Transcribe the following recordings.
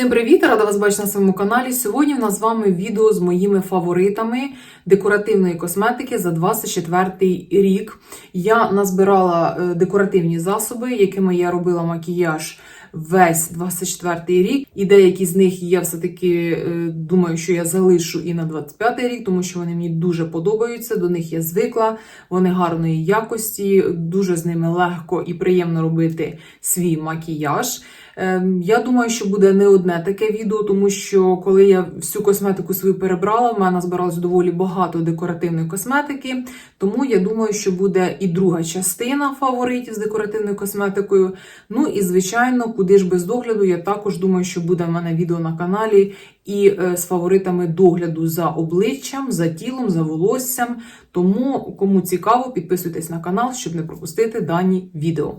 Всім привіт! Рада вас бачити на своєму каналі. Сьогодні в нас з вами відео з моїми фаворитами декоративної косметики за 24 рік. Я назбирала е, декоративні засоби, якими я робила макіяж весь 24 рік. І деякі з них я все-таки е, думаю, що я залишу і на 25 рік, тому що вони мені дуже подобаються. До них я звикла, вони гарної якості, дуже з ними легко і приємно робити свій макіяж. Ем, Я думаю, що буде не одне таке відео, тому що коли я всю косметику свою перебрала, в мене збиралось доволі багато декоративної косметики. Тому я думаю, що буде і друга частина фаворитів з декоративною косметикою. Ну і звичайно, куди ж без догляду, я також думаю, що буде в мене відео на каналі і е, з фаворитами догляду за обличчям, за тілом, за волоссям. Тому, кому цікаво, підписуйтесь на канал, щоб не пропустити дані відео.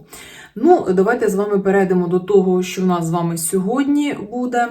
Ну, давайте з вами перейдемо до того, що в нас з вами сьогодні буде.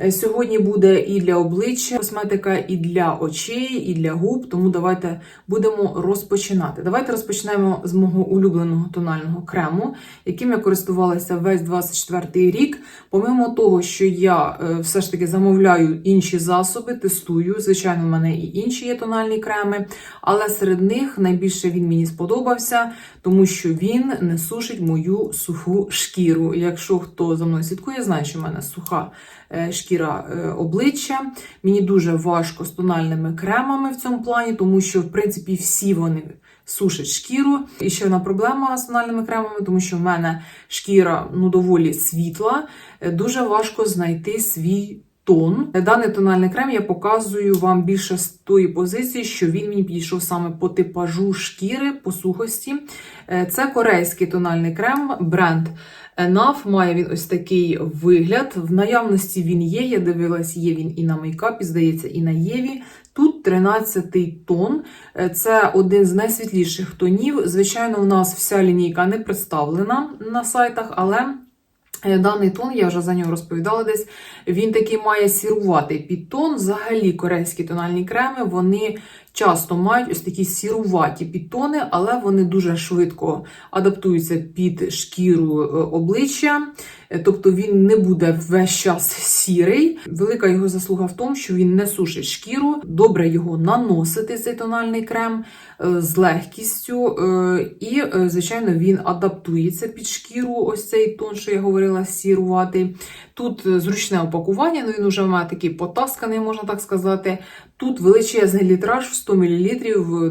Е, Сьогодні буде і для обличчя косметика, і для очей, і для губ. Тому давайте будемо розпочинати. Давайте розпочнемо з мого улюбленого тонального крему, яким я користувалася весь 24 рік. Помимо того, що я е, все ж таки замовляю інші засоби, тестую. Звичайно, в мене і інші є тональні креми, але серед них найбільше він мені сподобався, тому що він не сушить мою суху шкіру. Якщо хто за мною слідкує, знає, що в мене суха е, шкіра е, обличчя. Мені дуже важко з тональними кремами в цьому плані, тому що, в принципі, всі вони сушать шкіру. І ще одна проблема з тональними кремами, тому що в мене шкіра ну, доволі світла, Е, дуже важко знайти свій. Тон. Даний тональний крем я показую вам більше з тої позиції, що він мені підійшов саме по типажу шкіри, по сухості. Е, Це корейський тональний крем, бренд Enough. Має він ось такий вигляд. В наявності він є. Я дивилась, є він і на мейкапі, здається, і на Єві. Тут 13 тон. Е, Це один з найсвітліших тонів. Звичайно, у нас вся лінійка не представлена на сайтах, але. Е, Даний тон, я вже за нього розповідала десь. Він такий має сіруватий підтон. Взагалі, корейські тональні креми вони часто мають ось такі сіруваті підтони, але вони дуже швидко адаптуються під шкіру е, обличчя. Е, Тобто він не буде весь час сірий. Велика його заслуга в тому, що він не сушить шкіру, добре його наносити, цей тональний крем е, з легкістю. е, І, звичайно, він адаптується під шкіру, ось цей тон, що я говорила, сіруватий. Тут зручне упакування, ну він вже має такий потасканий, можна так сказати. Тут величезний літраж в 100 мл.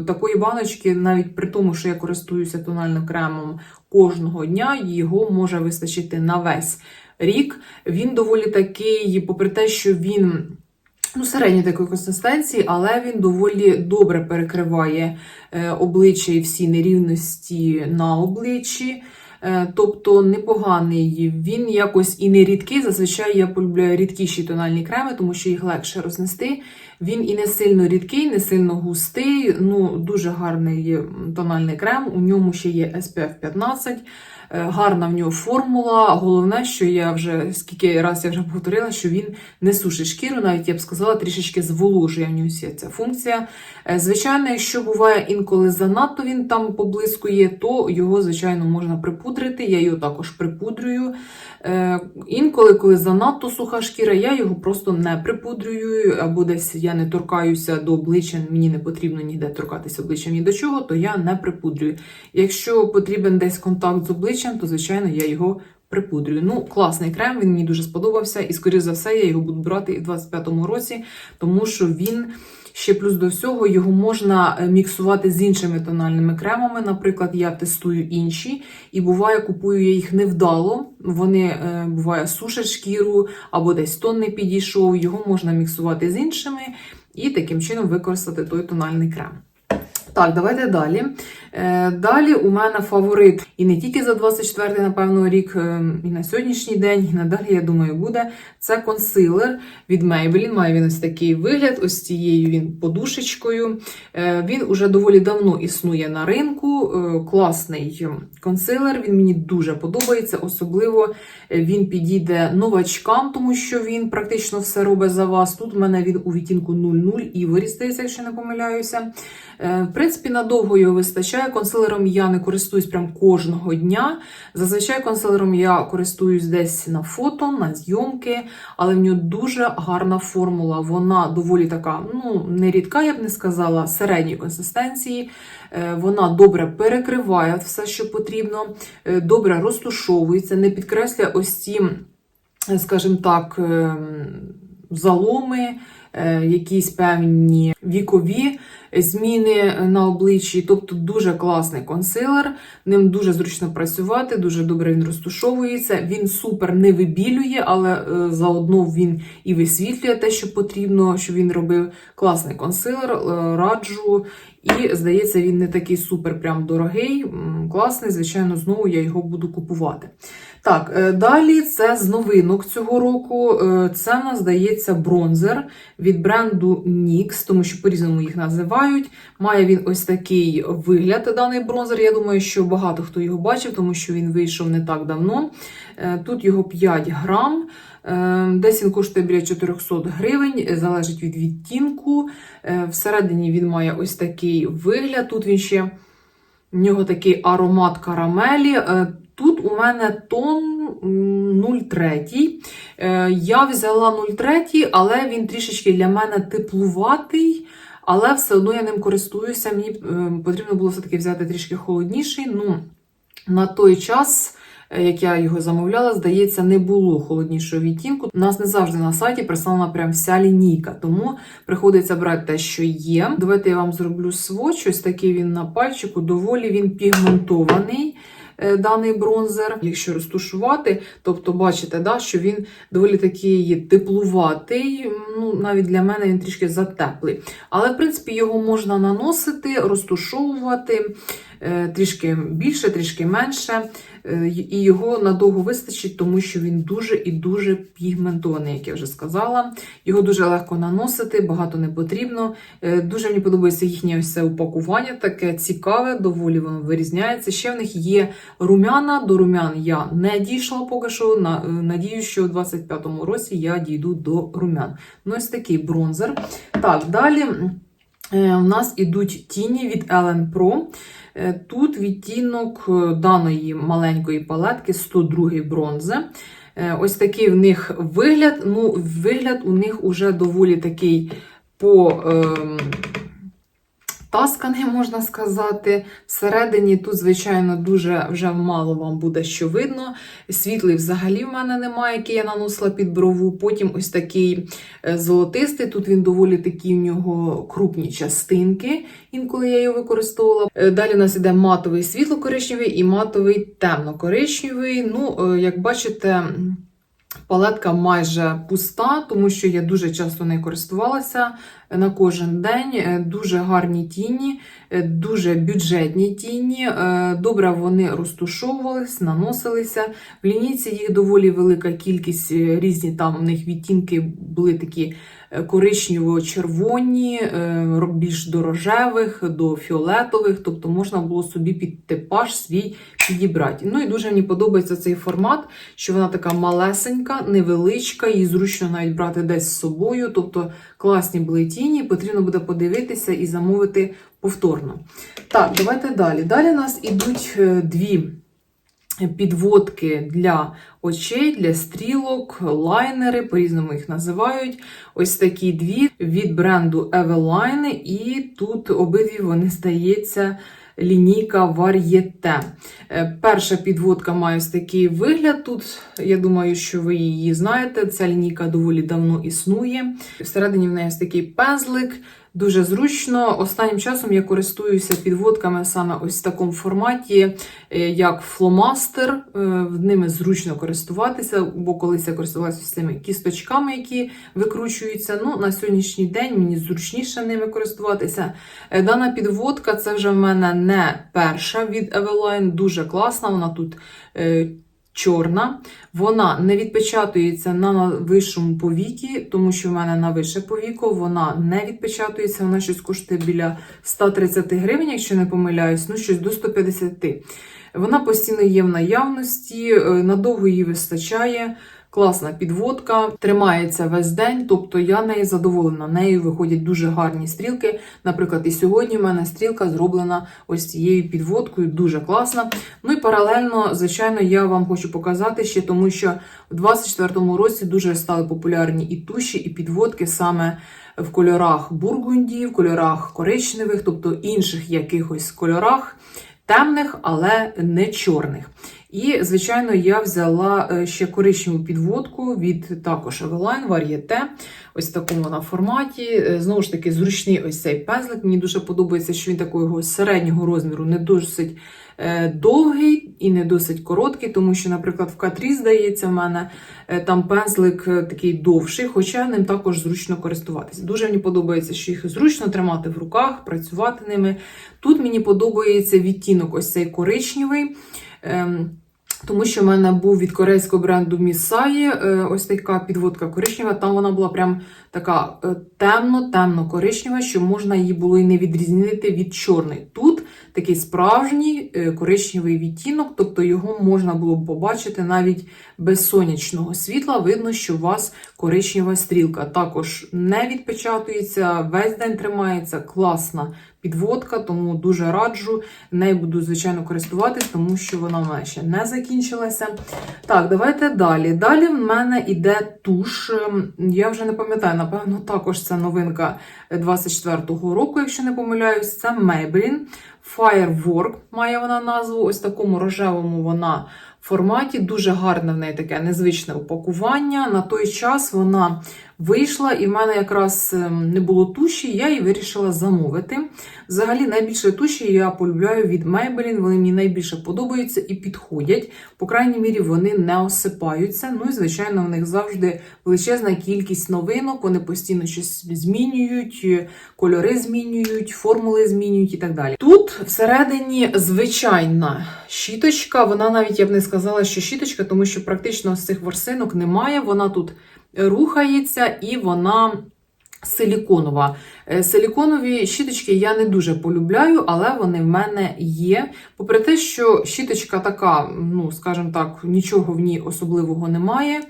Такої баночки, навіть при тому, що я користуюся тональним кремом кожного дня, його може вистачити на весь рік. Він доволі такий, попри те, що він. Ну, середньої такої консистенції, але він доволі добре перекриває е, обличчя і всі нерівності на обличчі. Е, Тобто непоганий. Він якось і не рідкий. Зазвичай я полюбляю рідкіші тональні креми, тому що їх легше рознести. Він і не сильно рідкий, не сильно густий. Ну, дуже гарний тональний крем. У ньому ще є SPF 15. Е, Гарна в нього формула. Головне, що я вже скільки раз я вже повторила, що він не сушить шкіру, навіть я б сказала, трішечки зволожує в нього ця функція. Е, Звичайно, якщо буває інколи занадто він там поблискує, то його, звичайно, можна припудрити. Я його також припудрюю. Е, Інколи, коли занадто суха шкіра, я його просто не припудрюю, або десь я не торкаюся до обличчя, мені не потрібно ніде торкатися обличчям ні до чого, то я не припудрюю. Якщо потрібен десь контакт з обличчям, то звичайно я його припудрюю. Ну, класний крем, він мені дуже сподобався, і скоріш за все, я його буду брати і в 25-му році, тому що він. Ще плюс до всього його можна е, міксувати з іншими тональними кремами. Наприклад, я тестую інші, і буває, купую я їх невдало. Вони е, буває сушать шкіру або десь тон не підійшов. Його можна міксувати з іншими і таким чином використати той тональний крем. Так, давайте далі. Е, Далі у мене фаворит, і не тільки за 24-й, напевно, рік, е, і на сьогоднішній день, і надалі, я думаю, буде. Це консилер від Maybelline. Має він ось такий вигляд, ось цією він подушечкою. Е, Він уже доволі давно існує на ринку. Класний консилер. Він мені дуже подобається. Особливо він підійде новачкам, тому що він практично все робить за вас. Тут у мене він у відтінку 00 і вирістається, якщо не помиляюся. Е, В принципі, надовго його вистачає. Консилером я не користуюсь прям кожного дня. Зазвичай консилером я користуюсь десь на фото, на зйомки, але в нього дуже гарна формула. Вона доволі така, ну, не рідка, я б не сказала, середньої консистенції. Е, Вона добре перекриває все, що потрібно, е, добре розтушовується, не підкреслює ось ці, скажімо так, ем, заломи, е, якісь певні вікові зміни на обличчі. Тобто дуже класний консилер, ним дуже зручно працювати, дуже добре він розтушовується. Він супер не вибілює, але е, заодно він і висвітлює те, що потрібно, що він робив. Класний консилер, е, раджу. І здається, він не такий супер прям дорогий, класний. Звичайно, знову я його буду купувати. Так, е, далі це з новинок цього року. Е, Це нас здається бронзер від бренду NYX, тому що по-різному їх називають. Має він ось такий вигляд, даний бронзер. Я думаю, що багато хто його бачив, тому що він вийшов не так давно. Е, Тут його 5 грам. Десь він коштує біля 400 гривень, залежить від відтінку. Всередині він має ось такий вигляд. Тут він ще в нього такий аромат карамелі. Тут у мене тон 0,3. Е, Я взяла 0,3, але він трішечки для мене теплуватий. Але все одно я ним користуюся. Мені е, потрібно було все-таки взяти трішки холодніший. Ну, на той час, е, як я його замовляла, здається, не було холоднішого відтінку. У нас не завжди на сайті представлена прям вся лінійка, тому приходиться брати те, що є. Давайте я вам зроблю сводч. Ось такий він на пальчику, доволі він пігментований. Е, Даний бронзер, якщо розтушувати, тобто бачите, да, що він доволі такий теплуватий. Ну, навіть для мене він трішки затеплий. Але, в принципі, його можна наносити, розтушовувати е, трішки більше, трішки менше. Е, І його надовго вистачить, тому що він дуже і дуже пігментований, як я вже сказала. Його дуже легко наносити, багато не потрібно. Е, Дуже мені подобається їхнє ось упакування, таке цікаве, доволі воно вирізняється. Ще в них є румяна. До румян я не дійшла поки що. Е, Надію, що у 25-му році я дійду до румян. Ну, ось такий бронзер. Так, далі. У нас ідуть тіні від Ellen Pro. Е, Тут відтінок е, даної маленької палетки 102 бронзи. Е, Ось такий в них вигляд. Ну, вигляд у них уже доволі такий по. Ем... Тасканий, можна сказати. Всередині тут, звичайно, дуже вже мало вам буде що видно. Світлий взагалі в мене немає, який я наносила під брову. Потім ось такий е, золотистий. Тут він доволі такі в нього крупні частинки, інколи я його використовувала. Е, Далі у нас іде матовий світло-коричневий і матовий темно-коричневий. Ну, е, як бачите. Палетка майже пуста, тому що я дуже часто нею користувалася на кожен день. Е, Дуже гарні тіні, е, дуже бюджетні тіні. е, Добре вони розтушовувались, наносилися. В лінійці їх доволі велика кількість, різні там у них відтінки були такі коричнево-червоні, е, більш до рожевих, до фіолетових, тобто можна було собі під типаж свій підібрати. Ну і дуже мені подобається цей формат, що вона така малесенька, невеличка, її зручно навіть брати десь з собою. Тобто класні були тіні, потрібно буде подивитися і замовити повторно. Так, давайте далі. Далі у нас ідуть е, дві підводки для очей, для стрілок, лайнери, по-різному їх називають. Ось такі дві від бренду Eveline, і тут обидві вони здається. Лінійка Varieté. Е, Перша підводка має ось такий вигляд. Тут я думаю, що ви її знаєте. Ця лінійка доволі давно існує. Всередині в неї ось такий пензлик. Дуже зручно. Останнім часом я користуюся підводками саме ось в такому форматі, е, як фломастер. Е, Ними зручно користуватися, бо колись я користувалася цими кісточками, які викручуються. Ну, на сьогоднішній день мені зручніше ними користуватися. Е, Дана підводка це вже в мене не перша від Eveline, дуже класна. Вона тут чорна. Вона не відпечатується на вищому повікі, тому що в мене на вище повіко вона не відпечатується. Вона щось коштує біля 130 гривень, якщо не помиляюсь, ну щось до 150. Вона постійно є в наявності, е, надовго її вистачає. Класна підводка, тримається весь день, тобто я нею задоволена. Нею виходять дуже гарні стрілки. Наприклад, і сьогодні в мене стрілка зроблена ось цією підводкою, дуже класна. Ну і паралельно, звичайно, я вам хочу показати ще, тому що в 24-му році дуже стали популярні і туші, і підводки саме в кольорах бургунді, в кольорах коричневих, тобто інших якихось кольорах. Темних, але не чорних. І, звичайно, я взяла е, ще коричневу підводку від також Eveline Varieté. Ось в такому на форматі. Е, Знову ж таки, зручний ось цей пензлик. Мені дуже подобається, що він такого середнього розміру, не досить е, довгий і не досить короткий, тому що, наприклад, в Катрі, здається, в мене там пензлик такий довший, хоча ним також зручно користуватися. Дуже мені подобається, що їх зручно тримати в руках, працювати ними. Тут мені подобається відтінок ось цей коричневий. Тому що в мене був від корейського бренду Місаї ось така підводка коричнева. Там вона була прям така е, темно-темно коричнева, що можна її було і не відрізнити від чорної. Тут такий справжній е, коричневий відтінок, тобто його можна було б побачити навіть без сонячного світла. Видно, що у вас коричнева стрілка. Також не відпечатується, весь день тримається, класна підводка, тому дуже раджу. Нею буду, звичайно, користуватись, тому що вона в мене ще не закінчилася. Так, давайте далі. Далі в мене йде туш. Ем, Я вже не пам'ятаю, напевно, також це новинка 24-го року, якщо не помиляюсь, це Maybelline. Firework має вона назву. Ось такому рожевому вона форматі. Дуже гарне в неї таке незвичне упакування. На той час вона вийшла, і в мене якраз ем, не було туші, я її вирішила замовити. Взагалі, найбільше туші я полюбляю від Maybelline, вони мені найбільше подобаються і підходять. По крайній мірі, вони не осипаються. Ну і, звичайно, в них завжди величезна кількість новинок, вони постійно щось змінюють, кольори змінюють, формули змінюють і так далі. Тут всередині звичайна щіточка, вона навіть я б не сказала, що щіточка, тому що практично з цих ворсинок немає. Вона тут рухається і вона силіконова. Е, Силіконові щіточки я не дуже полюбляю, але вони в мене є. Попри те, що щіточка така, ну, скажімо так, нічого в ній особливого немає.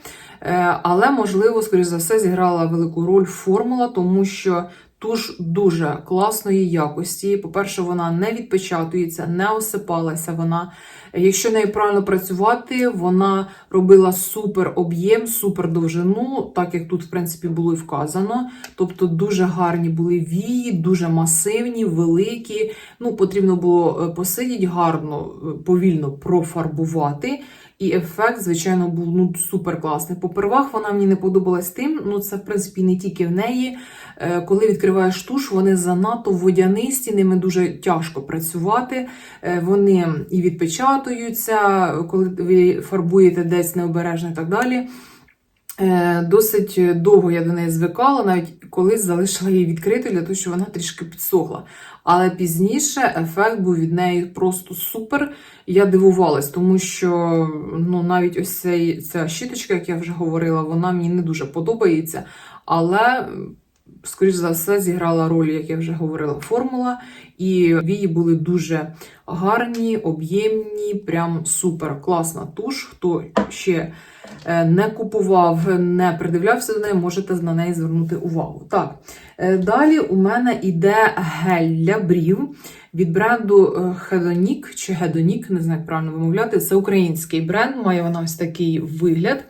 Е, Але, можливо, скоріш за все, зіграла велику роль формула, тому що туш дуже класної якості. По-перше, вона не відпечатується, не осипалася. Вона, якщо нею правильно працювати, вона робила супер об'єм, супер довжину, так як тут, в принципі, було і вказано. Тобто дуже гарні були вії, дуже масивні, великі. Ну, потрібно було е, посидіти гарно, е, повільно профарбувати. І ефект, звичайно, був ну, супер класний. Попервах вона мені не подобалась тим, ну це в принципі не тільки в неї. Е, Коли відкриваєш туш, вони занадто водянисті, ними дуже тяжко працювати. Е, Вони і відпечатуються, коли ви фарбуєте десь необережно і так далі. Е, Досить довго я до неї звикала, навіть колись залишила її відкритою для того, щоб вона трішки підсохла. Але пізніше ефект був від неї просто супер. Я дивувалась, тому що ну, навіть ось цей, ця щіточка, як я вже говорила, вона мені не дуже подобається. Але, скоріш за все, зіграла роль, як я вже говорила, формула. І вії були дуже гарні, об'ємні, прям супер класна туш. Хто ще не купував, не придивлявся до неї, можете на неї звернути увагу. Так, е, далі у мене йде гель для брів від бренду е, Hedonic чи Hedonic, не знаю, як правильно вимовляти. Це український бренд, має вона ось такий вигляд.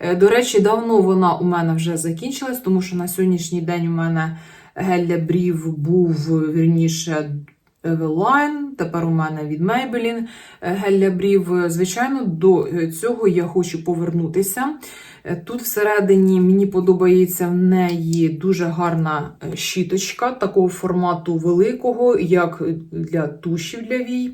Е, До речі, давно вона у мене вже закінчилась, тому що на сьогоднішній день у мене гель для брів був вірніше. Eveline, тепер у мене від Maybelline гель для. Звичайно, до цього я хочу повернутися. Е, Тут всередині мені подобається в неї дуже гарна е, щіточка такого формату великого, як для тушів для вій.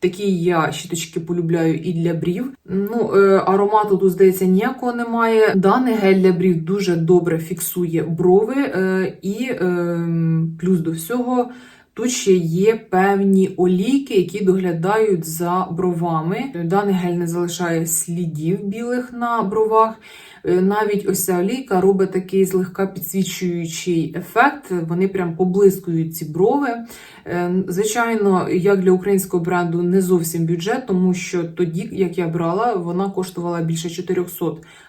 Такі я щіточки полюбляю і для брів. Ну, е, аромату тут, здається, ніякого немає. Даний гель для брів дуже добре фіксує брови, е, і е, плюс до всього. Тут ще є певні олійки, які доглядають за бровами. Даний гель не залишає слідів білих на бровах. Е, Навіть ось ця олійка робить такий злегка підсвічуючий ефект. Вони прям поблискують ці брови. Е, Звичайно, як для українського бренду не зовсім бюджет, тому що тоді, як я брала, вона коштувала більше 400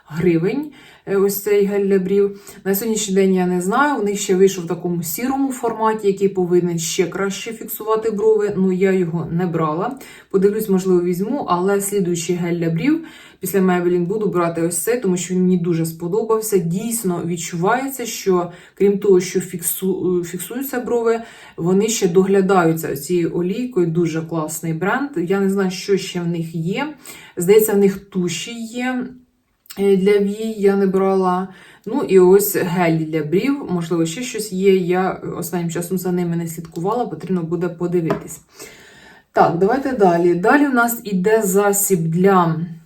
гривень. е, Ось цей гель для брів. На сьогоднішній день я не знаю. У них ще вийшов в такому сірому форматі, який повинен ще краще фіксувати брови. Ну я його не брала. Подивлюсь, можливо, візьму, але слідуючий гель для брів після Maybelline буду брати ось цей, тому що він мені дуже сподобався. Дійсно відчувається, що крім того, що фіксу, фіксуються брови, вони ще доглядаються цією олійкою. Дуже класний бренд. Я не знаю, що ще в них є. Здається, в них туші є. Е, Для вій я не брала. Ну і ось гель для брів, можливо, ще щось є. Я останнім часом за ними не слідкувала, потрібно буде подивитись. Так, давайте далі. Далі в нас іде засіб для е,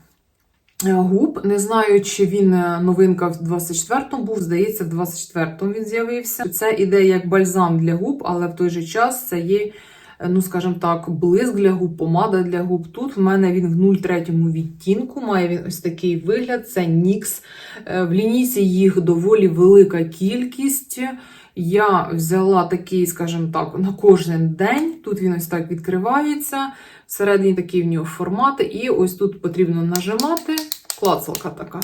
губ. Не знаю, чи він е, новинка в 24-му був, здається, в 24-му він з'явився. Це іде як бальзам для губ, але в той же час це є, е, ну скажімо так, блиск для губ, помада для губ. Тут в мене він в 03 відтінку, має він ось такий вигляд, це NYX. Е, В лінійці їх доволі велика кількість. Я взяла такий, скажімо так, на кожен день. Тут він ось так відкривається. Всередині такий в нього формат. І ось тут потрібно нажимати. Клацалка така.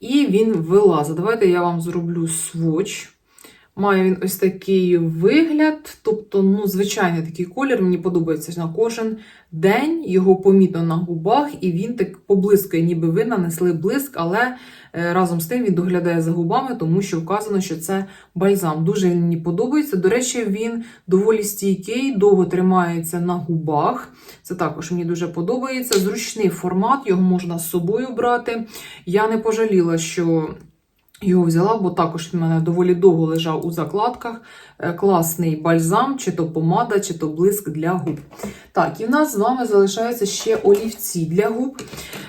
І він вилазить. Давайте я вам зроблю сводч. Має він ось такий вигляд, тобто, ну, звичайний такий колір, мені подобається на кожен день. Його помітно на губах, і він так поблискує, ніби ви нанесли блиск, але е, разом з тим він доглядає за губами, тому що вказано, що це бальзам. Дуже він мені подобається. До речі, він доволі стійкий, довго тримається на губах. Це також мені дуже подобається. Зручний формат, його можна з собою брати. Я не пожаліла, що. Його взяла, бо також в мене доволі довго лежав у закладках. Е, Класний бальзам, чи то помада, чи то блиск для губ. Так, і в нас з вами залишаються ще олівці для губ.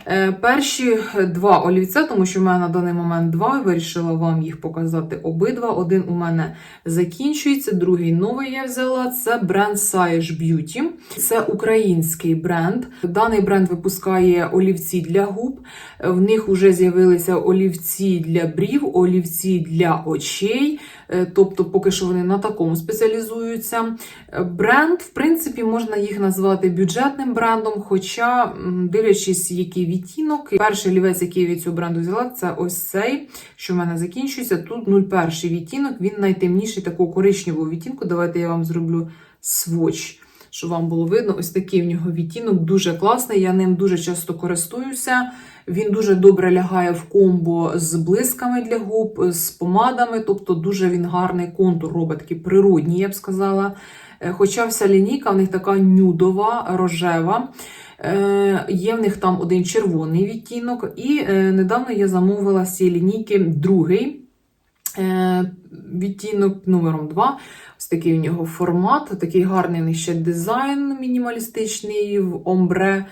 Е, Перші два олівця, тому що в мене на даний момент два, вирішила вам їх показати обидва. Один у мене закінчується, другий новий я взяла. Це бренд Sage Beauty. Це український бренд. Даний бренд випускає олівці для губ. В них вже з'явилися олівці для брів, олівці для очей. Е, Тобто, поки що вони на такому спеціалізуються. Е, Бренд, в принципі, можна їх назвати бюджетним брендом, хоча, дивлячись, який відтінок. Перший олівець, який я від цього бренду взяла, це ось цей, що в мене закінчується. Тут 01 відтінок, він найтемніший такого коричневого відтінку. Давайте я вам зроблю сводч. Щоб вам було видно, ось такий в нього відтінок, дуже класний. Я ним дуже часто користуюся. Він дуже добре лягає в комбо з блисками для губ, з помадами, тобто дуже він гарний контур робить, такий природній, я б сказала. Е, Хоча вся лінійка в них така нюдова, рожева. Е, Є в них там один червоний відтінок. І е, недавно я замовила з цієї лінійки другий відтінок номером 2. Ось такий у нього формат, такий гарний ще дизайн мінімалістичний в омбре.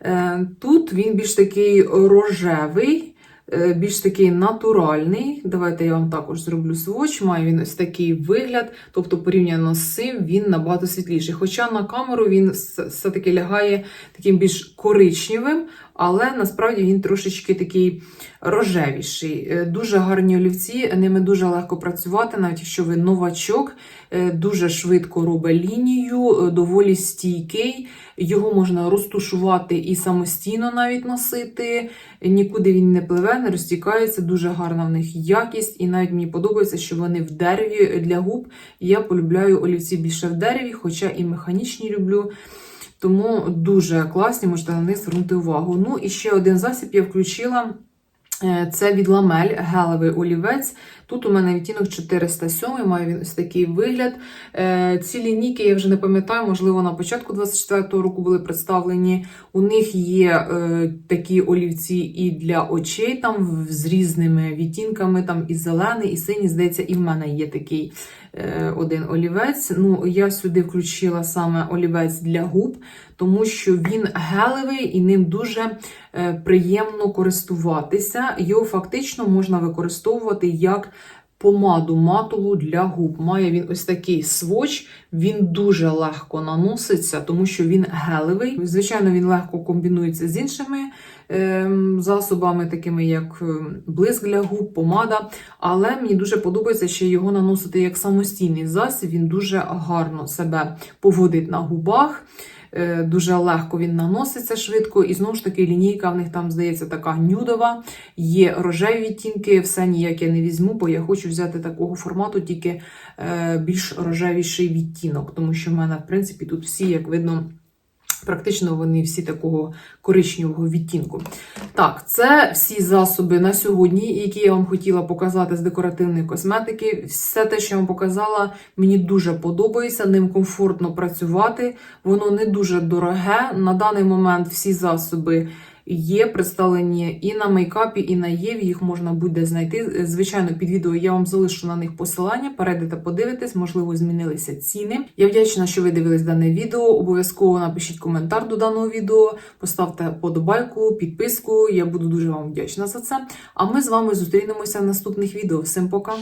Е, Тут він більш такий рожевий, е, більш такий натуральний. Давайте я вам також зроблю сводч. Має він ось такий вигляд, тобто порівняно з цим він набагато світліший. Хоча на камеру він все-таки лягає таким більш коричневим, але насправді він трошечки такий рожевіший. Е, Дуже гарні олівці, ними дуже легко працювати, навіть якщо ви новачок, дуже швидко робить лінію, е, доволі стійкий. Його можна розтушувати і самостійно навіть носити. Нікуди він не пливе, не розтікається. Дуже гарна в них якість, і навіть мені подобається, що вони в дереві для губ. Я полюбляю олівці більше в дереві, хоча і механічні люблю. Тому дуже класні, можете на них звернути увагу. Ну і ще один засіб я включила. Е, Це від ламель гелевий олівець. Тут у мене відтінок 407, має він ось такий вигляд. Е, Ці лінійки, я вже не пам'ятаю, можливо, на початку 24-го року були представлені. У них є е, такі олівці і для очей, там з різними відтінками, там і зелений, і синій. Здається, і в мене є такий один олівець. Ну, я сюди включила саме олівець для губ, тому що він гелевий і ним дуже е, приємно користуватися. Його фактично можна використовувати як помаду матову для губ. Має він ось такий своч, він дуже легко наноситься, тому що він гелевий. Звичайно, він легко комбінується з іншими ем, засобами, такими як ем, блиск для губ, помада. Але мені дуже подобається ще його наносити як самостійний засіб. Він дуже гарно себе поводить на губах. Е, Дуже легко він наноситься швидко, і знову ж таки лінійка в них там здається така нюдова. Є рожеві відтінки, все ніяк я не візьму, бо я хочу взяти такого формату, тільки е, більш рожевіший відтінок, тому що в мене, в принципі, тут всі, як видно, практично вони всі такого коричневого відтінку. Так, це всі засоби на сьогодні, які я вам хотіла показати з декоративної косметики. Все те, що я вам показала, мені дуже подобається, ним комфортно працювати. Воно не дуже дороге. На даний момент всі засоби є представлені і на мейкапі, і на Єві. Їх можна буде знайти. Звичайно, під відео я вам залишу на них посилання. Перейдете, подивитесь, можливо, змінилися ціни. Я вдячна, що ви дивились дане відео. Обов'язково напишіть коментар до даного відео, поставте подобайку, підписку. Я буду дуже вам вдячна за це. А ми з вами зустрінемося в наступних відео. Всім пока!